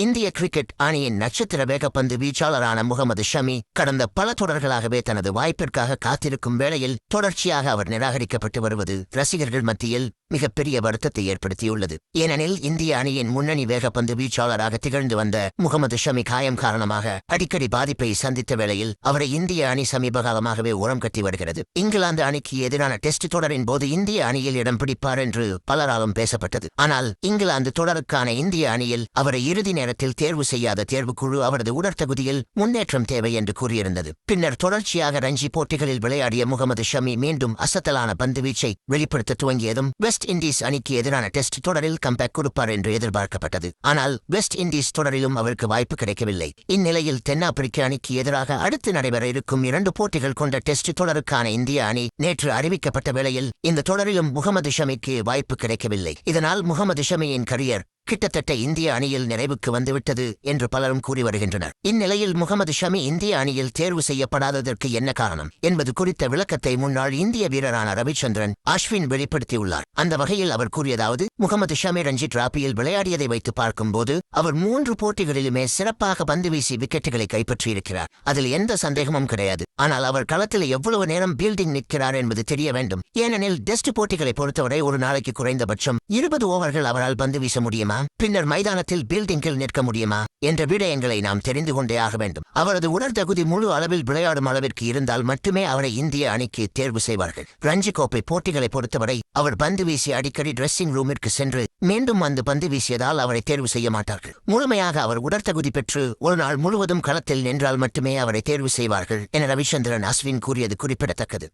இந்திய கிரிக்கெட் அணியின் நட்சத்திர வேகப்பந்து வீச்சாளரான முகமது ஷமி கடந்த பல தொடர்களாகவே தனது வாய்ப்பிற்காக காத்திருக்கும் வேளையில் தொடர்ச்சியாக அவர் நிராகரிக்கப்பட்டு வருவது ரசிகர்கள் மத்தியில் மிகப்பெரிய வருத்தத்தை ஏற்படுத்தியுள்ளது. ஏனெனில் இந்திய அணியின் முன்னணி வேகப்பந்து வீச்சாளராக திகழ்ந்து வந்த முகமது ஷமி காயம் காரணமாக அடிக்கடி பாதிப்பை சந்தித்த வேளையில் அவரை இந்திய அணி சமீப காலமாகவே உரம் கட்டி வருகிறது. இங்கிலாந்து அணிக்கு எதிரான டெஸ்ட் தொடரின் போது இந்திய அணியில் இடம் பிடிப்பார் என்று பலராலும் பேசப்பட்டது. ஆனால் இங்கிலாந்து தொடருக்கான இந்திய அணியில் அவரை இறுதி நேரத்தில் தேர்வு செய்யாத தேர்வுக்குழு அவரது உடற்தகுதியில் முன்னேற்றம் தேவை என்று கூறியிருந்தது. பின்னர் தொடர்ச்சியாக ரஞ்சி போட்டிகளில் விளையாடிய முகமது ஷமி மீண்டும் அசத்தலான பந்துவீச்சை வெளிப்படுத்த துவங்கியதும் வெஸ்ட் இண்டீஸ் அணிக்கு எதிரான டெஸ்ட் தொடரில் கம்பேக் கொடுப்பார் என்று எதிர்பார்க்கப்பட்டது. ஆனால் வெஸ்ட் இண்டீஸ் தொடரிலும் அவருக்கு வாய்ப்பு கிடைக்கவில்லை. இந்நிலையில் தென்னாப்பிரிக்க அணிக்கு எதிராக அடுத்து நடைபெற இருக்கும் இரண்டு போட்டிகள் கொண்ட டெஸ்ட் தொடருக்கான இந்திய அணி நேற்று அறிவிக்கப்பட்ட வேளையில் இந்த தொடரிலும் முகமது ஷமிக்கு வாய்ப்பு கிடைக்கவில்லை. இதனால் முகமது ஷமியின் கரியர் கிட்டத்தட்ட இந்திய அணியில் நிறைவுக்கு வந்துவிட்டது என்று பலரும் கூறி வருகின்றனர். இந்நிலையில் முகமது ஷமி இந்திய அணியில் தேர்வு செய்யப்படாததற்கு என்ன காரணம் என்பது குறித்த விளக்கத்தை முன்னாள் இந்திய வீரரான ரவிச்சந்திரன் அஸ்வின் வெளிப்படுத்தியுள்ளார். அந்த வகையில் அவர் கூறியதாவது முகமது ஷமி ரஞ்சி டிராபியில் விளையாடியதை வைத்து பார்க்கும்போது அவர் மூன்று போட்டிகளிலுமே சிறப்பாக பந்து வீசி விக்கெட்டுகளை கைப்பற்றியிருக்கிறார். அதில் எந்த சந்தேகமும் கிடையாது. ஆனால் அவர் களத்தில் எவ்வளவு நேரம் பீல்டிங் நிற்கிறார் என்பது தெரிய வேண்டும். ஏனெனில் டெஸ்ட் போட்டிகளை பொறுத்தவரை ஒரு நாளைக்கு குறைந்தபட்சம் இருபது ஓவர்கள் அவரால் பந்து வீச முடியுமா? பின்னர் மைதானத்தில் பீல்டிங்கில் நிற்க முடியுமா? என்ற விடயங்களை நாம் தெரிந்து கொண்டே ஆக வேண்டும். அவரது உடற்தகுதி முழு அளவில் விளையாடும் அளவிற்கு இருந்தால் மட்டுமே அவரை இந்திய அணிக்கு தேர்வு செய்வார்கள். ரஞ்சி கோப்பை போட்டிகளை பொறுத்தவரை அவர் பந்து வீசி அடிக்கடி டிரெஸ்ஸிங் ரூமிற்கு சென்று மீண்டும் வந்து பந்து வீசியதால் அவரை தேர்வு செய்ய மாட்டார்கள். முழுமையாக அவர் உடற்தகுதி பெற்று ஒரு நாள் முழுவதும் களத்தில் நின்றால் மட்டுமே அவரை தேர்வு செய்வார்கள் என ரவிச்சந்திரன் அஸ்வின் கூறியது குறிப்பிடத்தக்கது.